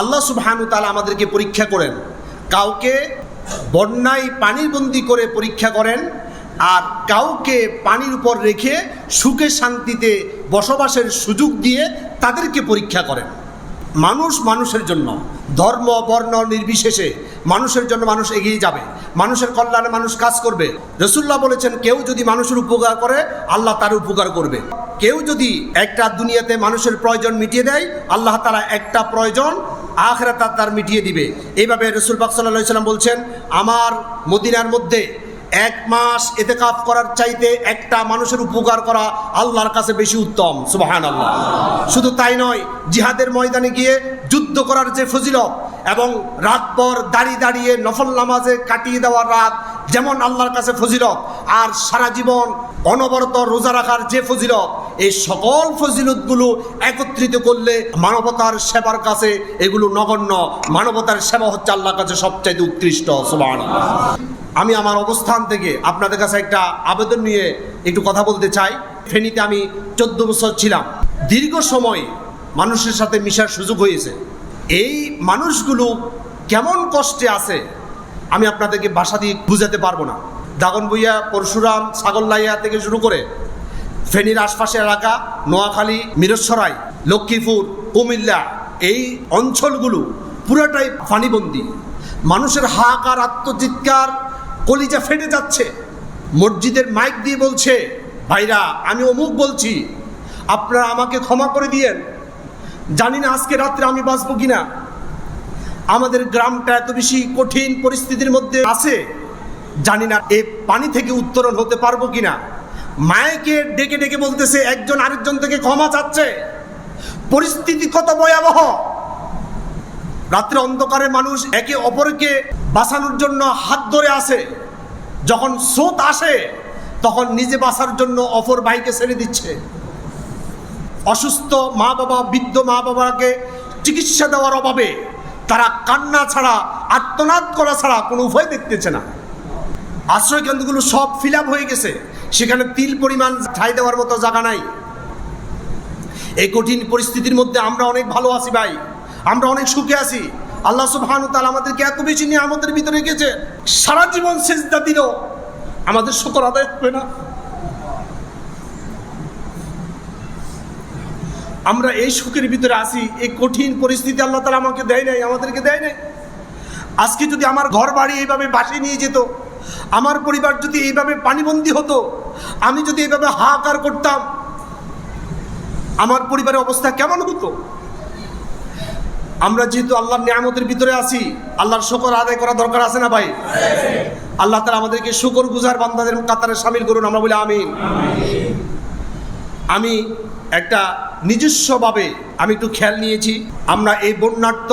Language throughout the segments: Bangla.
আল্লাহ সুবহানু তালা আমাদেরকে পরীক্ষা করেন। কাউকে বন্যায় পানির বন্দি করে পরীক্ষা করেন আর কাউকে পানির উপর রেখে সুখে শান্তিতে বসবাসের সুযোগ দিয়ে তাদেরকে পরীক্ষা করেন। মানুষ মানুষের জন্য, ধর্ম, বর্ণ নির্বিশেষে মানুষের জন্য মানুষ এগিয়ে যাবে। মানুষের কল্যাণে মানুষ কাজ করবে। রসুল্লাহ বলেছেন, কেউ যদি মানুষের উপকার করে, আল্লাহ তার উপকার করবে। কেউ যদি একটা দুনিয়াতে মানুষের প্রয়োজন মিটিয়ে দেয়, আল্লাহ তারা একটা প্রয়োজন আখরাত তার তার মিটিয়ে দিবে। এইভাবে রসুল পাক সাল্লাহ সাল্লাম বলছেন, আমার মদিনার মধ্যে এক মাস এতে কাপ করার চাইতে একটা মানুষের উপকার করা আল্লাহর কাছে বেশি উত্তম। সুবাহান আল্লাহ শুধু তাই নয়, জিহাদের ময়দানে গিয়ে যুদ্ধ করার যে ফজিলত এবং রাতভর দাঁড়িয়ে দাঁড়িয়ে নফল নামাজে কাটিয়ে দেওয়ার রাত, যেমন আল্লাহর কাছে ফজিলত, আর সারা জীবন অনবরত রোজা রাখার যে ফজিলত এই সকল ফজিলতগুলো একত্রিত করলে মানবতার সেবার কাছে এগুলো নগণ্য। মানবতার সেবা হচ্ছে আল্লাহর কাছে সবচাইতে উৎকৃষ্ট সুবাহান আমি আমার অবস্থান থেকে আপনাদের কাছে একটা আবেদন নিয়ে একটু কথা বলতে চাই। ফেনীতে আমি চোদ্দ বছর ছিলাম। দীর্ঘ সময় মানুষের সাথে মিশার সুযোগ হয়েছে। এই মানুষগুলো কেমন কষ্টে আছে, আমি আপনাদেরকে ভাষা দিয়ে বুঝাতে পারব না। দাগনবইয়া পরশুরাম ছাগল লাইয়া থেকে শুরু করে ফেনীর আশপাশের এলাকা নোয়াখালী, মিরসরাই, লক্ষ্মীপুর, কুমিল্লা, এই অঞ্চলগুলো পুরোটাই পানিবন্দী। মানুষের হাহাকার, আত্মচিৎকার কলিজা ফেটে যাচ্ছে। মসজিদের মাইক দিয়ে বলছে, ভাইরা, আমি অমুক বলছি। আপনারা আমাকে ক্ষমা করে দিয়েন। জানি না আজকে রাত্রে আমি বাঁচবো কিনা। আমাদের গ্রামটা এত বেশি কঠিন পরিস্থিতির মধ্যে আছে। জানি না এ পানি থেকে উত্তরণ হতে পারব কিনা। মায়েকে ডেকে ডেকে বলতেছে, একজন আরেকজন থেকে ক্ষমা চাচ্ছে। পরিস্থিতি কত ভয়াবহ। রাত্রে অন্ধকারে মানুষ একে অপরকে বাঁচানোর জন্য হাত ধরে আসে। যখন স্রোত আসে, তখন নিজে বাঁচার জন্য অপর ভাইকে ছেড়ে দিচ্ছে। অসুস্থ মা বাবা বৃদ্ধ মা বাবাকে চিকিৎসা দেওয়ার অভাবে তারা কান্না ছাড়া আত্মনাদ করা ছাড়া কোনো উপায় দেখতেছে না। আশ্রয় কেন্দ্রগুলো সব ফিল হয়ে গেছে। সেখানে তিল পরিমাণ ঠাই দেওয়ার মতো জায়গা নাই। এই কঠিন পরিস্থিতির মধ্যে আমরা অনেক ভালো আছি ভাই। আমরা অনেক সুখে আছি। আল্লাহ সুবহানু তাআলা আমাদেরকে এত বেশি নিয়ে আমাদের ভিতরে রেখেছে। সারা জীবন সেজদা দিল। আমাদের শুকর আদায় হবে না। আমরা এই সুখের ভিতরে আছি। এই কঠিন পরিস্থিতি আল্লাহ তালা আমাকে দেয় নাই, আমাদেরকে দেয় নাই। আজকে যদি আমার ঘর বাড়ি এইভাবে বাসিয়ে নিয়ে যেত আমার পরিবার যদি এইভাবে পানিবন্দী হতো, আমি যদি এইভাবে হাহাকার করতাম, আমার পরিবারের অবস্থা কেমন হতো? আমরা যেহেতু আল্লাহর নিয়ামতের ভিতরে আছি, আল্লাহর শকর আদায় করা দরকার আছে না ভাই? আল্লাহ তালা আমাদেরকে শুকর গুজার বান্দাদের কাতারে সামিল করুন, আমরা বলি আমিন। আমি একটা নিজস্বভাবে আমি একটু খেয়াল নিয়েছি, আমরা এই বন্যার্থ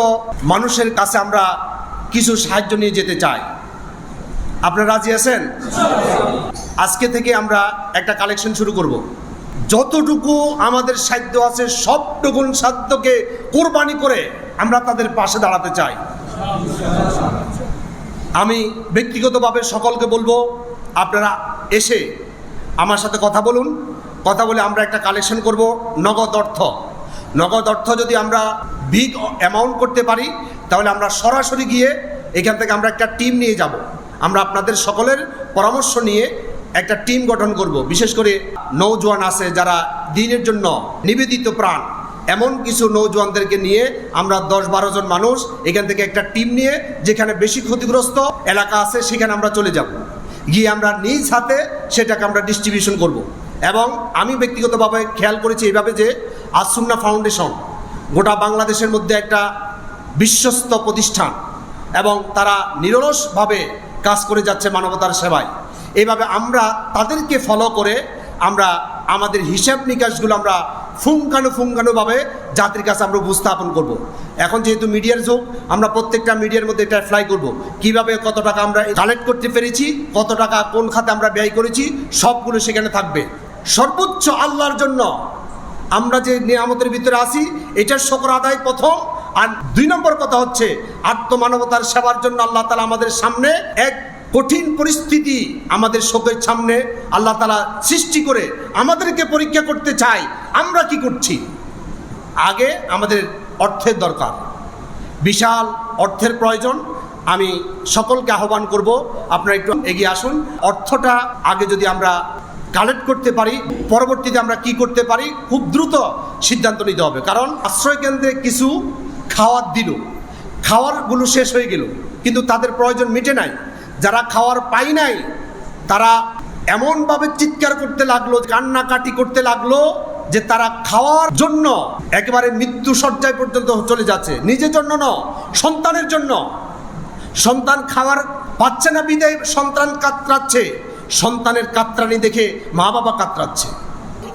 মানুষের কাছে আমরা কিছু সাহায্য নিয়ে যেতে চাই। আপনারা রাজি আছেন? আজকে থেকে আমরা একটা কালেকশন শুরু করব। যতটুকু আমাদের সাধ্য আছে, সবটুকুন সাধ্যকে কোরবানি করে আমরা তাদের পাশে দাঁড়াতে চাই। আমি ব্যক্তিগতভাবে সকলকে বলব, আপনারা এসে আমার সাথে কথা বলুন। কথা বলে আমরা একটা কালেকশন করব, নগদ অর্থ। নগদ অর্থ যদি আমরা বিগ অ্যামাউন্ট করতে পারি, তাহলে আমরা সরাসরি গিয়ে এখান থেকে আমরা একটা টিম নিয়ে যাব। আমরা আপনাদের সকলের পরামর্শ নিয়ে একটা টিম গঠন করব। বিশেষ করে নৌজওয়ান আছে যারা দিনের জন্য নিবেদিত প্রাণ। এমন কিছু নৌজওয়ানদেরকে নিয়ে আমরা দশ বারো জন মানুষ এখান থেকে একটা টিম নিয়ে যেখানে বেশি ক্ষতিগ্রস্ত এলাকা আছে সেখানে আমরা চলে যাব। গিয়ে আমরা নিজ হাতে সেটাকে আমরা ডিস্ট্রিবিউশন করব। এবং আমি ব্যক্তিগতভাবে খেয়াল করেছি এইভাবে যে আসুন্না ফাউন্ডেশন গোটা বাংলাদেশের মধ্যে একটা বিশ্বস্ত প্রতিষ্ঠান এবং তারা নিরলসভাবে কাজ করে যাচ্ছে মানবতার সেবায় এইভাবে আমরা তাদেরকে ফলো করে আমরা আমাদের হিসাব নিকাশগুলো আমরা ফুঙ্কানু ফুঙ্কানুভাবে জাতির কাছে আমরা উপস্থাপন করব। এখন যেহেতু মিডিয়ার যুগ, আমরা প্রত্যেকটা মিডিয়ার মধ্যে এটা অ্যাপ্লাই করব। কীভাবে কত টাকা আমরা কালেক্ট করতে পেরেছি, কত টাকা কোন খাতে আমরা ব্যয় করেছি, সবগুলো সেখানে থাকবে সর্বোচ্চ আল্লাহর জন্য আমরা যে নিয়ামতের ভিতরে আছি, এটার শকর আদায় প্রথম আর দুই নম্বর কথা হচ্ছে আত্মমানবতার সেবার জন্য আল্লাহ তালা আমাদের সামনে এক কঠিন পরিস্থিতি আমাদের শোকের সামনে আল্লাহ তালা সৃষ্টি করে আমাদেরকে পরীক্ষা করতে চাই আমরা কি করছি? আগে আমাদের অর্থের দরকার। বিশাল অর্থের প্রয়োজন। আমি সকলকে আহ্বান করব, আপনারা একটু এগিয়ে আসুন। অর্থটা আগে যদি আমরা কালেক্ট করতে পারি, পরবর্তীতে আমরা কি করতে পারি, খুব দ্রুত সিদ্ধান্ত নিতে হবে। কারণ আশ্রয় কেন্দ্রে কিছু খাওয়ার দিল। খাওয়ারগুলো শেষ হয়ে গেল, কিন্তু তাদের প্রয়োজন মিটে নাই। যারা খাওয়ার পাই নাই, তারা এমনভাবে চিৎকার করতে লাগল, কান্নাকাটি করতে লাগল যে তারা খাওয়ার জন্য একেবারে মৃত্যু সজ্জায় পর্যন্ত চলে যাচ্ছে। নিজের জন্য ন সন্তানের জন্য। সন্তান খাওয়ার পাচ্ছে না বিদায়, সন্তান কাতরাচ্ছে। সন্তানের কাতরানি দেখে মা বাবা কাতরাচ্ছে।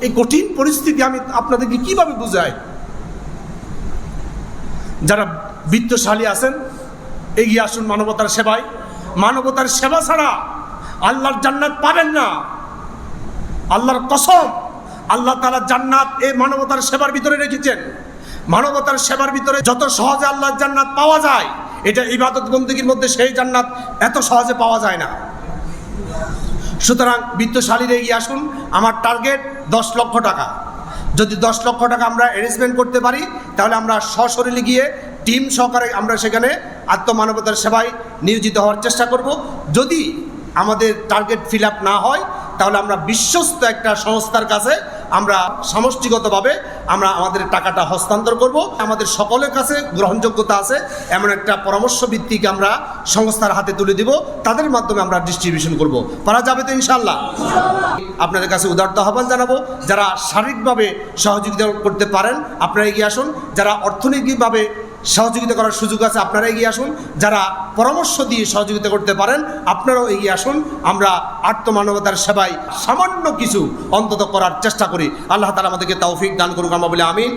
এই কঠিন পরিস্থিতি আমি আপনাদেরকে কীভাবে বুঝাই? যারা বিত্তশালী আছেন, এগিয়ে আসুন মানবতার সেবায়। মানবতার সেবা ছাড়া আল্লাহর জান্নাত পাবেন না। আল্লাহর কসম, আল্লাহ তালা জান্নাত এই মানবতার সেবার ভিতরে রেখেছেন। মানবতার সেবার ভিতরে যত সহজে আল্লাহর জান্নাত পাওয়া যায়, এটা ইবাদত বন্দীগীর মধ্যে সেই জান্নাত এত সহজে পাওয়া যায় না। সুতরাং বিত্তশালীরা এগিয়ে আসুন। আমার টার্গেট দশ লক্ষ টাকা। যদি দশ লক্ষ টাকা আমরা অ্যারেঞ্জমেন্ট করতে পারি তাহলে আমরা সশরীরে গিয়ে টিম সহকারে আমরা সেখানে আত্মমানবতার সেবায় নিয়োজিত হওয়ার চেষ্টা করব। যদি আমাদের টার্গেট ফিল না হয় তাহলে আমরা বিশ্বস্ত একটা সংস্থার কাছে আমরা সমষ্টিগতভাবে আমরা আমাদের টাকাটা হস্তান্তর করব। আমাদের সকলের কাছে গ্রহণযোগ্যতা আছে। এমন একটা পরামর্শ ভিত্তিক আমরা সংস্থার হাতে তুলে দিব। তাদের মাধ্যমে আমরা ডিস্ট্রিবিউশন করব। পারা যাবে তো ইনশাল্লাহ আপনাদের কাছে উদারত আহ্বান জানাব। যারা শারীরিকভাবে সহযোগিতা করতে পারেন, আপনারা এগিয়ে আসুন। যারা অর্থনৈতিকভাবে সহযোগিতা করার সুযোগ আছে, আপনারা এগিয়ে আসুন। যারা পরামর্শ দিয়ে সহযোগিতা করতে পারেন, আপনারাও এগিয়ে আসুন। আমরা আত্মমানবতার সেবায় সামান্য কিছু অন্তত করার চেষ্টা করি। আল্লাহ তালা আমাদেরকে তৌফিক দান করুক আমরা বলে আমিন।